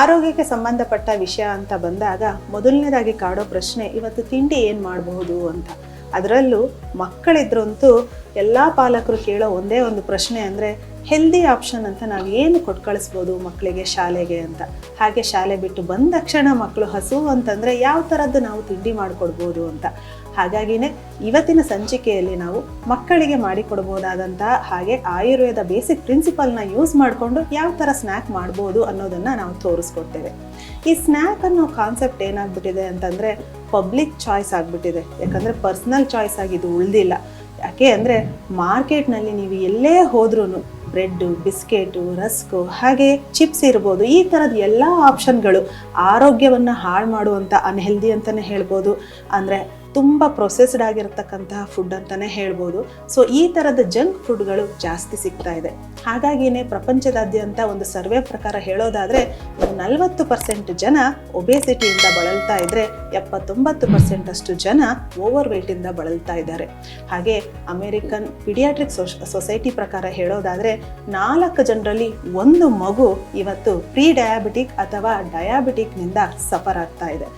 ಆರೋಗ್ಯಕ್ಕೆ ಸಂಬಂಧಪಟ್ಟ ವಿಷಯ ಅಂತ ಬಂದಾಗ ಮೊದಲನೇದಾಗಿ ಕಾಡೋ ಪ್ರಶ್ನೆ, ಇವತ್ತು ತಿಂಡಿ ಏನು ಮಾಡಬಹುದು? ಅಂತ. ಅದರಲ್ಲೂ ಮಕ್ಕಳಿದ್ರಂತೂ ಎಲ್ಲ ಪಾಲಕರು ಕೇಳೋ ಒಂದೇ ಒಂದು ಪ್ರಶ್ನೆ ಅಂದರೆ, ಹೆಲ್ದಿ ಆಪ್ಷನ್ ಅಂತ ನಾವು ಏನು ಕೊಟ್ಟು ಕಳಿಸ್ಬೋದು ಮಕ್ಕಳಿಗೆ ಶಾಲೆಗೆ? ಅಂತ. ಹಾಗೆ ಶಾಲೆ ಬಿಟ್ಟು ಬಂದ ತಕ್ಷಣ ಮಕ್ಕಳು ಹಸು ಅಂತಂದರೆ, ಯಾವ ಥರದ್ದು ನಾವು ತಿಂಡಿ ಮಾಡಿಕೊಡ್ಬೋದು? ಅಂತ. ಹಾಗಾಗಿನೇ ಇವತ್ತಿನ ಸಂಚಿಕೆಯಲ್ಲಿ ನಾವು ಮಕ್ಕಳಿಗೆ ಮಾಡಿಕೊಡ್ಬೋದಾದಂತಹ ಹಾಗೆ ಆಯುರ್ವೇದ ಬೇಸಿಕ್ ಪ್ರಿನ್ಸಿಪಲ್ನ ಯೂಸ್ ಮಾಡಿಕೊಂಡು ಯಾವ ಥರ ಸ್ನ್ಯಾಕ್ ಮಾಡ್ಬೋದು ಅನ್ನೋದನ್ನು ನಾವು ತೋರಿಸ್ಕೊಡ್ತೇವೆ. ಈ ಸ್ನ್ಯಾಕ್ ಅನ್ನೋ ಕಾನ್ಸೆಪ್ಟ್ ಏನಾಗ್ಬಿಟ್ಟಿದೆ ಅಂತಂದರೆ ಪಬ್ಲಿಕ್ ಚಾಯ್ಸ್ ಆಗಿಬಿಟ್ಟಿದೆ. ಯಾಕಂದರೆ ಪರ್ಸ್ನಲ್ ಚಾಯ್ಸ್ ಆಗಿದ್ದು ಉಳ್ದಿಲ್ಲ. ಯಾಕೆ ಅಂದರೆ ಮಾರ್ಕೆಟ್ನಲ್ಲಿ ನೀವು ಎಲ್ಲೇ ಹೋದ್ರೂ ಬ್ರೆಡ್ಡು ಬಿಸ್ಕೆಟು ರಸ್ಕು ಹಾಗೆ ಚಿಪ್ಸ್ ಇರ್ಬೋದು, ಈ ಥರದ ಎಲ್ಲ ಆಪ್ಷನ್ಗಳು ಆರೋಗ್ಯವನ್ನು ಹಾಳು ಮಾಡುವಂಥ ಅನ್ಹೆಲ್ದಿ ಅಂತಲೇ ಹೇಳ್ಬೋದು. ಅಂದರೆ ತುಂಬ ಪ್ರೊಸೆಸ್ಡ್ ಆಗಿರತಕ್ಕಂತಹ ಫುಡ್ ಅಂತಲೇ ಹೇಳ್ಬೋದು. ಸೊ ಈ ಥರದ ಜಂಕ್ ಫುಡ್ಗಳು ಜಾಸ್ತಿ ಸಿಗ್ತಾ ಇದೆ. ಹಾಗಾಗಿನೇ ಪ್ರಪಂಚದಾದ್ಯಂತ ಒಂದು ಸರ್ವೆ ಪ್ರಕಾರ ಹೇಳೋದಾದರೆ ನಲವತ್ತು ಪರ್ಸೆಂಟ್ ಜನ ಒಬೇಸಿಟಿಯಿಂದ ಬಳಲ್ತಾ ಇದ್ದರೆ ಎಪ್ಪತ್ತೊಂಬತ್ತು ಪರ್ಸೆಂಟ್ ಅಷ್ಟು ಜನ ಓವರ್ ವೇಟಿಂದ ಬಳಲ್ತಾ ಇದ್ದಾರೆ. ಹಾಗೆ ಅಮೇರಿಕನ್ ಪಿಡಿಯಾಟ್ರಿಕ್ ಸೊಸೈಟಿ ಪ್ರಕಾರ ಹೇಳೋದಾದರೆ, ನಾಲ್ಕು ಜನರಲ್ಲಿ ಒಂದು ಮಗು ಇವತ್ತು ಪ್ರೀ ಡಯಾಬಿಟಿಕ್ ಅಥವಾ ಡಯಾಬಿಟಿಕ್ನಿಂದ ಸಫರ್ ಆಗ್ತಾ ಇದೆ.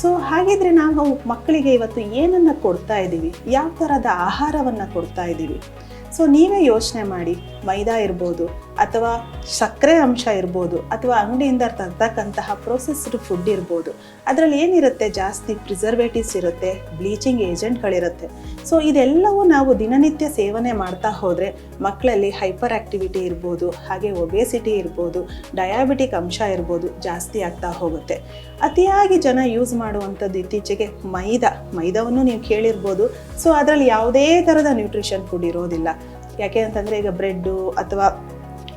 ಸೊ ಹಾಗಿದ್ರೆ ನಾವು ಮಕ್ಕಳಿಗೆ ಇವತ್ತು ಏನನ್ನು ಕೊಡ್ತಾ ಇದ್ದೀವಿ ಯಾವ ಥರದ ಆಹಾರವನ್ನು ಕೊಡ್ತಾ ಇದ್ದೀವಿ ಸೊ ನೀವೇ ಯೋಚನೆ ಮಾಡಿ. ಮೈದಾ ಇರ್ಬೋದು ಅಥವಾ ಸಕ್ಕರೆ ಅಂಶ ಇರ್ಬೋದು ಅಥವಾ ಅಂಗಡಿಯಿಂದ ತರ್ತಕ್ಕಂತಹ ಪ್ರೊಸೆಸ್ಡ್ ಫುಡ್ ಇರ್ಬೋದು. ಅದರಲ್ಲಿ ಏನಿರುತ್ತೆ? ಜಾಸ್ತಿ ಪ್ರಿಸರ್ವೇಟಿವ್ಸ್ ಇರುತ್ತೆ ಬ್ಲೀಚಿಂಗ್ ಏಜೆಂಟ್ಗಳಿರುತ್ತೆ ಸೊ ಇದೆಲ್ಲವೂ ನಾವು ದಿನನಿತ್ಯ ಸೇವನೆ ಮಾಡ್ತಾ ಹೋದರೆ ಮಕ್ಕಳಲ್ಲಿ ಹೈಪರ್ ಆ್ಯಕ್ಟಿವಿಟಿ ಇರ್ಬೋದು, ಹಾಗೆ ಒಬೇಸಿಟಿ ಇರ್ಬೋದು ಡಯಾಬಿಟಿಕ್ ಅಂಶ ಇರ್ಬೋದು ಜಾಸ್ತಿ ಆಗ್ತಾ ಹೋಗುತ್ತೆ. ಅತಿಯಾಗಿ ಜನ ಯೂಸ್ ಮಾಡುವಂಥದ್ದು ಇತ್ತೀಚೆಗೆ ಮೈದಾ. ಮೈದಾವನ್ನು ನೀವು ಕೇಳಿರ್ಬೋದು. ಸೊ ಅದರಲ್ಲಿ ಯಾವುದೇ ಥರದ ನ್ಯೂಟ್ರಿಷನ್ ಫುಡ್ ಇರೋದಿಲ್ಲ. ಯಾಕೆ ಅಂತಂದರೆ ಈಗ ಬ್ರೆಡ್ಡು ಅಥವಾ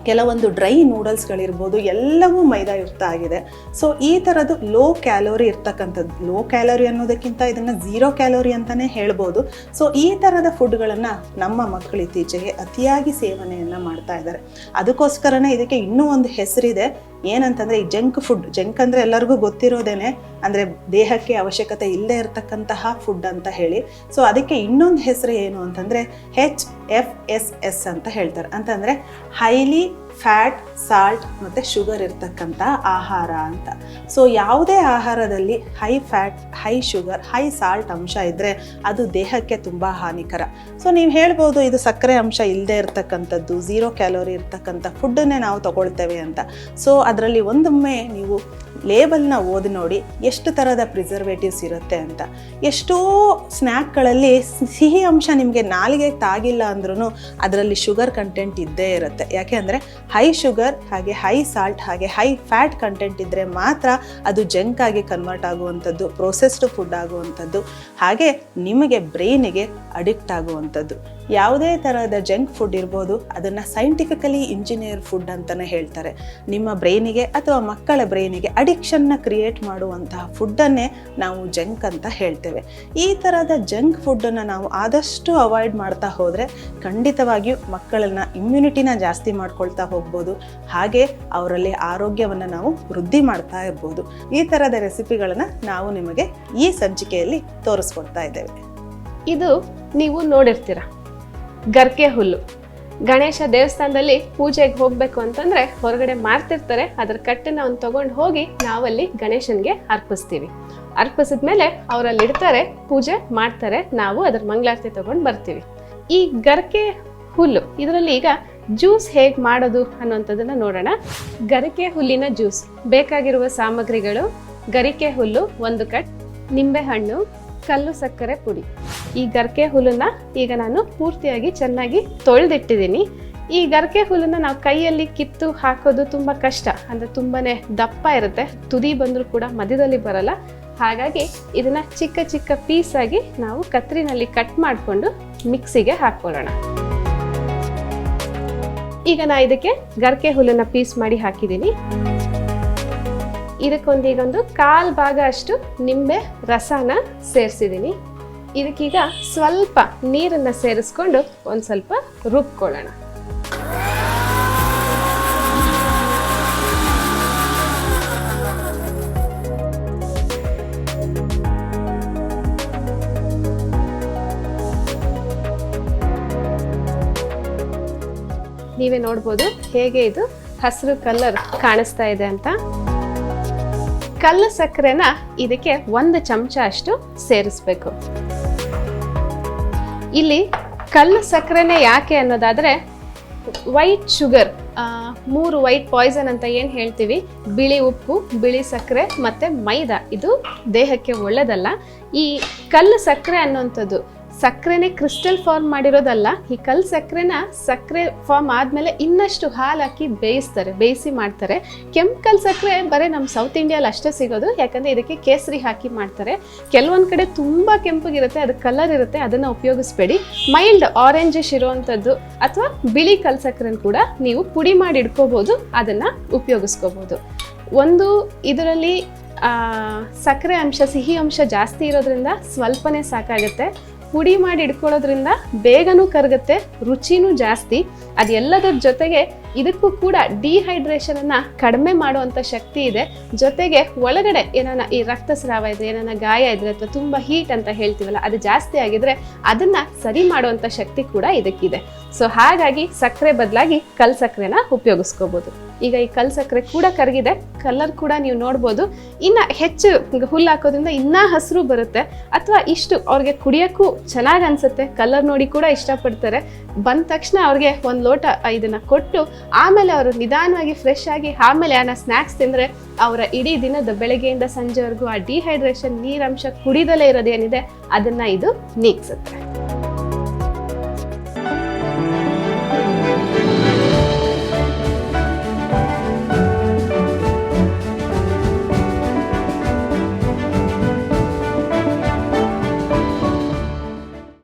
ಕೆಲವೊಂದು ಡ್ರೈ ನೂಡಲ್ಸ್ಗಳಿರ್ಬೋದು, ಎಲ್ಲವೂ ಮೈದಾ ಯುಕ್ತ ಆಗಿದೆ. ಸೊ ಈ ಥರದ್ದು ಲೋ ಕ್ಯಾಲೋರಿ ಇರ್ತಕ್ಕಂಥದ್ದು ಲೋ ಕ್ಯಾಲೋರಿ ಅನ್ನೋದಕ್ಕಿಂತ ಇದನ್ನು ಝೀರೋ ಕ್ಯಾಲೋರಿ ಅಂತಲೇ ಹೇಳ್ಬೋದು. ಸೊ ಈ ಥರದ ಫುಡ್ಗಳನ್ನು ನಮ್ಮ ಮಕ್ಕಳು ಇತ್ತೀಚೆಗೆ ಅತಿಯಾಗಿ ಸೇವನೆಯನ್ನು ಮಾಡ್ತಾ ಇದ್ದಾರೆ. ಅದಕ್ಕೋಸ್ಕರನೇ ಇದಕ್ಕೆ ಇನ್ನೂ ಒಂದು ಹೆಸರಿದೆ ಏನಂತಂದರೆ ಈ ಜಂಕ್ ಫುಡ್ ಜಂಕ್ ಅಂದರೆ ಎಲ್ಲರಿಗೂ ಗೊತ್ತಿರೋದೇನೆ, ಅಂದರೆ ದೇಹಕ್ಕೆ ಅವಶ್ಯಕತೆ ಇಲ್ಲದೆ ಇರತಕ್ಕಂತಹ ಫುಡ್ ಅಂತ ಹೇಳಿ. ಸೊ ಅದಕ್ಕೆ ಇನ್ನೊಂದು ಹೆಸರು ಏನು ಅಂತಂದರೆ ಹೆಚ್ ಎಫ್ ಎಸ್ ಎಸ್ ಅಂತ ಹೇಳ್ತಾರೆ. ಅಂತಂದರೆ ಹೈಲಿ ಫ್ಯಾಟ್, ಸಾಲ್ಟ್ ಮತ್ತು ಶುಗರ್ ಇರ್ತಕ್ಕಂಥ ಆಹಾರ ಅಂತ. ಸೊ ಯಾವುದೇ ಆಹಾರದಲ್ಲಿ high fat high sugar high salt ಅಂಶ ಇದ್ದರೆ ಅದು ದೇಹಕ್ಕೆ ತುಂಬ ಹಾನಿಕರ. ಸೊ ನೀವು ಹೇಳ್ಬೋದು ಇದು ಸಕ್ಕರೆ ಅಂಶ ಇಲ್ಲದೆ ಇರತಕ್ಕಂಥದ್ದು ಝೀರೋ ಕ್ಯಾಲೋರಿ ಇರ್ತಕ್ಕಂಥ ಫುಡ್ಡನ್ನೇ ನಾವು ತಗೊಳ್ತೇವೆ ಅಂತ. ಸೊ ಅದರಲ್ಲಿ ಒಂದೊಮ್ಮೆ ನೀವು ಲೇಬಲ್ನ ಓದಿ ನೋಡಿ ಎಷ್ಟು ಥರದ ಪ್ರಿಸರ್ವೇಟಿವ್ಸ್ ಇರುತ್ತೆ ಅಂತ. ಎಷ್ಟೋ ಸ್ನ್ಯಾಕ್ಗಳಲ್ಲಿ ಸಿಹಿ ಅಂಶ ನಿಮಗೆ ನಾಲಿಗೆ ತಾಗಿಲ್ಲ ಅಂದ್ರೂ ಅದರಲ್ಲಿ ಶುಗರ್ ಕಂಟೆಂಟ್ ಇದ್ದೇ ಇರುತ್ತೆ. ಯಾಕೆ ಅಂದರೆ ಹೈ ಶುಗರ್ ಹಾಗೆ ಹೈ ಸಾಲ್ಟ್ ಹಾಗೆ ಹೈ ಫ್ಯಾಟ್ ಕಂಟೆಂಟ್ ಇದ್ದರೆ ಮಾತ್ರ ಅದು ಜಂಕ್ ಆಗಿ ಕನ್ವರ್ಟ್ ಆಗುವಂಥದ್ದು ಪ್ರೊಸೆಸ್ಡ್ ಫುಡ್ ಆಗುವಂಥದ್ದು, ಹಾಗೆ ನಿಮಗೆ ಬ್ರೈನಿಗೆ ಅಡಿಕ್ಟ್ ಆಗುವಂಥದ್ದು. ಯಾವುದೇ ಥರದ ಜಂಕ್ ಫುಡ್ ಇರ್ಬೋದು, ಅದನ್ನು ಸೈಂಟಿಫಿಕಲಿ ಇಂಜಿನಿಯರ್ ಫುಡ್ ಅಂತಲೇ ಹೇಳ್ತಾರೆ. ನಿಮ್ಮ ಬ್ರೈನಿಗೆ ಅಥವಾ ಮಕ್ಕಳ ಬ್ರೈನಿಗೆ ಅಡಿಕ್ಷನ್ನ ಕ್ರಿಯೇಟ್ ಮಾಡುವಂತಹ ಫುಡ್ಡನ್ನೇ ನಾವು ಜಂಕ್ ಅಂತ ಹೇಳ್ತೇವೆ. ಈ ಥರದ ಜಂಕ್ ಫುಡ್ಡನ್ನು ನಾವು ಆದಷ್ಟು ಅವಾಯ್ಡ್ ಮಾಡ್ತಾ ಹೋದರೆ ಖಂಡಿತವಾಗಿಯೂ ಮಕ್ಕಳನ್ನ ಇಮ್ಯುನಿಟಿನ ಜಾಸ್ತಿ ಮಾಡ್ಕೊಳ್ತಾ ಹೋಗ್ಬೋದು. ಹಾಗೆ ಅವರಲ್ಲಿ ಆರೋಗ್ಯವನ್ನು ನಾವು ವೃದ್ಧಿ ಮಾಡ್ತಾ ಇರ್ಬೋದು. ಈ ಥರದ ರೆಸಿಪಿಗಳನ್ನು ನಾವು ನಿಮಗೆ ಈ ಸಂಚಿಕೆಯಲ್ಲಿ ತೋರಿಸ್ಕೊಡ್ತಾ ಇದ್ದೇವೆ. ಇದು ನೀವು ನೋಡಿರ್ತೀರ? ಗರ್ಕೆ ಹುಲ್ಲು. ಗಣೇಶ ದೇವಸ್ಥಾನದಲ್ಲಿ ಪೂಜೆಗೆ ಹೋಗ್ಬೇಕು ಅಂತಂದ್ರೆ ಹೊರಗಡೆ ಮಾರ್ತಿರ್ತಾರೆ. ಅದ್ರ ಕಟ್ಟನ್ನ ಅವ್ನು ತಗೊಂಡು ಹೋಗಿ ನಾವಲ್ಲಿ ಗಣೇಶನ್ಗೆ ಅರ್ಪಿಸ್ತೀವಿ. ಅರ್ಪಿಸಿದ ಮೇಲೆ ಅವರಲ್ಲಿ ಇಡ್ತಾರೆ, ಪೂಜೆ ಮಾಡ್ತಾರೆ. ನಾವು ಅದ್ರ ಮಂಗಳಾರತಿ ತಗೊಂಡು ಬರ್ತೀವಿ. ಈ ಗರ್ಕೆ ಹುಲ್ಲು, ಇದರಲ್ಲಿ ಈಗ ಜ್ಯೂಸ್ ಹೇಗೆ ಮಾಡೋದು ಅನ್ನುವಂಥದ್ದನ್ನು ನೋಡೋಣ. ಗರಿಕೆ ಹುಲ್ಲಿನ ಜ್ಯೂಸ್. ಬೇಕಾಗಿರುವ ಸಾಮಗ್ರಿಗಳು, ಗರಿಕೆ ಹುಲ್ಲು ಒಂದು ಕಟ್ ನಿಂಬೆ ಹಣ್ಣು ಕಲ್ಲು ಸಕ್ಕರೆ ಪುಡಿ. ಈ ಗರ್ಕೆ ಹುಲ್ಲನ್ನ ಈಗ ನಾನು ಪೂರ್ತಿಯಾಗಿ ಚೆನ್ನಾಗಿ ತೊಳೆದಿಟ್ಟಿದ್ದೀನಿ. ಈ ಗರ್ಕೆ ಹುಲ್ಲನ್ನ ನಾವು ಕೈಯಲ್ಲಿ ಕಿತ್ತು ಹಾಕೋದು ತುಂಬ ಕಷ್ಟ. ಅಂದರೆ ತುಂಬಾ ದಪ್ಪ ಇರುತ್ತೆ. ತುದಿ ಬಂದರೂ ಕೂಡ ಮಧ್ಯದಲ್ಲಿ ಬರಲ್ಲ. ಹಾಗಾಗಿ ಇದನ್ನ ಚಿಕ್ಕ ಚಿಕ್ಕ ಪೀಸ್ ಆಗಿ ನಾವು ಕತ್ರಿನಲ್ಲಿ ಕಟ್ ಮಾಡಿಕೊಂಡು ಮಿಕ್ಸಿಗೆ ಹಾಕೊಳ್ಳೋಣ ಈಗ ನಾ ಇದಕ್ಕೆ ಗರ್ಕೆ ಹುಲ್ಲನ್ನ ಪೀಸ್ ಮಾಡಿ ಹಾಕಿದ್ದೀನಿ. ಇದಕ್ಕೊಂದೀಗೊಂದು ಕಾಲು ಭಾಗ ಅಷ್ಟು ನಿಂಬೆ ರಸನ ಸೇರಿಸಿದ್ದೀನಿ. ಇದಕ್ಕೀಗ ಸ್ವಲ್ಪ ನೀರನ್ನು ಸೇರಿಸ್ಕೊಂಡು ಒಂದು ಸ್ವಲ್ಪ ರುಬ್ಕೊಳ್ಳೋಣ. ನೀವೇ ನೋಡ್ಬೋದು ಹೇಗೆ ಇದು ಹಸಿರು ಕಲರ್ ಕಾಣಿಸ್ತಾ ಇದೆ ಅಂತ. ಕಲ್ಲು ಸಕ್ಕರೆನ ಇದಕ್ಕೆ ಒಂದು ಚಮಚ ಅಷ್ಟು ಸೇರಿಸ್ಬೇಕು. ಇಲ್ಲಿ ಕಲ್ಲು ಸಕ್ಕರೆನೇ ಯಾಕೆ ಅನ್ನೋದಾದ್ರೆ ವೈಟ್ ಶುಗರ್ ಮೂರು ವೈಟ್ ಪಾಯ್ಸನ್ ಅಂತ ಏನು ಹೇಳ್ತೀವಿ? ಬಿಳಿ ಉಪ್ಪು, ಬಿಳಿ ಸಕ್ಕರೆ ಮತ್ತೆ ಮೈದಾ. ಇದು ದೇಹಕ್ಕೆ ಒಳ್ಳೆಯದಲ್ಲ ಈ ಕಲ್ಲು ಸಕ್ಕರೆ ಅನ್ನೋಂಥದ್ದು ಸಕ್ಕರೆನೇ ಕ್ರಿಸ್ಟಲ್ ಫಾರ್ಮ್ ಮಾಡಿರೋದಲ್ಲ, ಈ ಕಲ್ ಸಕ್ಕರೆನ ಸಕ್ಕರೆ ಫಾರ್ಮ್ ಆದಮೇಲೆ ಇನ್ನಷ್ಟು ಹಾಲು ಹಾಕಿ ಬೇಯಿಸ್ತಾರೆ, ಬೇಯಿಸಿ ಮಾಡ್ತಾರೆ. ಕೆಂಪು ಕಲ್ ಸಕ್ಕರೆ ಬರೀ ನಮ್ಮ ಸೌತ್ ಇಂಡಿಯಲ್ಲಿ ಅಷ್ಟೇ ಸಿಗೋದು, ಯಾಕಂದರೆ ಇದಕ್ಕೆ ಕೇಸರಿ ಹಾಕಿ ಮಾಡ್ತಾರೆ. ಕೆಲವೊಂದು ಕಡೆ ತುಂಬ ಕೆಂಪಗಿರುತ್ತೆ ಅದು ಕಲರ್ ಇರುತ್ತೆ, ಅದನ್ನು ಉಪಯೋಗಿಸ್ಬೇಡಿ. ಮೈಲ್ಡ್ ಆರೆಂಜಿಶ್ ಇರುವಂಥದ್ದು ಅಥವಾ ಬಿಳಿ ಕಲ್ ಸಕ್ಕರೆನ ಕೂಡ ನೀವು ಪುಡಿ ಮಾಡಿ ಇಟ್ಕೋಬೋದು ಅದನ್ನು ಉಪಯೋಗಿಸ್ಕೋಬೋದು. ಒಂದು ಇದರಲ್ಲಿ ಸಕ್ಕರೆ ಅಂಶ, ಸಿಹಿ ಅಂಶ ಜಾಸ್ತಿ ಇರೋದ್ರಿಂದ ಸ್ವಲ್ಪನೇ ಸಾಕಾಗುತ್ತೆ. ಪುಡಿ ಮಾಡಿ ಇಟ್ಕೊಳ್ಳೋದ್ರಿಂದ ಬೇಗನೂ ಕರಗುತ್ತೆ, ರುಚಿನೂ ಜಾಸ್ತಿ. ಅದೆಲ್ಲದರ ಜೊತೆಗೆ ಇದಕ್ಕೂ ಕೂಡ ಡಿಹೈಡ್ರೇಷನ್ ಅನ್ನ ಕಡಿಮೆ ಮಾಡುವಂತ ಶಕ್ತಿ ಇದೆ. ಜೊತೆಗೆ ಒಳಗಡೆ ಏನಾನ ಈ ರಕ್ತಸ್ರಾವ ಇದೆ ಏನಾನ ಗಾಯ ಇದ್ರೆ ಅಥವಾ ತುಂಬಾ ಹೀಟ್ ಅಂತ ಹೇಳ್ತೀವಲ್ಲ, ಅದು ಜಾಸ್ತಿ ಆಗಿದ್ರೆ ಅದನ್ನ ಸರಿ ಮಾಡುವಂತ ಶಕ್ತಿ ಕೂಡ ಇದಕ್ಕಿದೆ. ಸೊ ಹಾಗಾಗಿ ಸಕ್ಕರೆ ಬದಲಾಗಿ ಕಲ್ ಸಕ್ಕರೆನ ಉಪಯೋಗಿಸ್ಕೋಬಹುದು ಈಗ ಈ ಕಲ್ ಸಕ್ಕರೆ ಕೂಡ ಕರಗಿದೆ. ಕಲರ್ ಕೂಡ ನೀವು ನೋಡ್ಬೋದು. ಇನ್ನ ಹೆಚ್ಚು ಹುಲ್ಲು ಹಾಕೋದ್ರಿಂದ ಇನ್ನೂ ಹಸಿರು ಬರುತ್ತೆ. ಅಥವಾ ಇಷ್ಟು ಅವ್ರಿಗೆ ಕುಡಿಯೋಕ್ಕೂ ಚೆನ್ನಾಗಿ ಅನ್ಸುತ್ತೆ. ಕಲರ್ ನೋಡಿ ಕೂಡ ಇಷ್ಟಪಡ್ತಾರೆ. ಬಂದ ತಕ್ಷಣ ಅವ್ರಿಗೆ ಒಂದು ಲೋಟ ಇದನ್ನ ಕೊಟ್ಟು ಆಮೇಲೆ ಅವರು ನಿಧಾನವಾಗಿ ಫ್ರೆಶ್ ಆಗಿ ಆಮೇಲೆ ಆ ಸ್ನ್ಯಾಕ್ಸ್ ತಿಂದರೆ ಅವರ ಇಡೀ ದಿನದ ಬೆಳಗ್ಗೆಯಿಂದ ಸಂಜೆವರೆಗೂ ಆ ಡಿಹೈಡ್ರೇಷನ್ ನೀರಂಶ ಕುಡಿದಲೇ ಇರೋದೇನಿದೆ, ಅದನ್ನ ಇದು ನೀಗ್ಸುತ್ತೆ.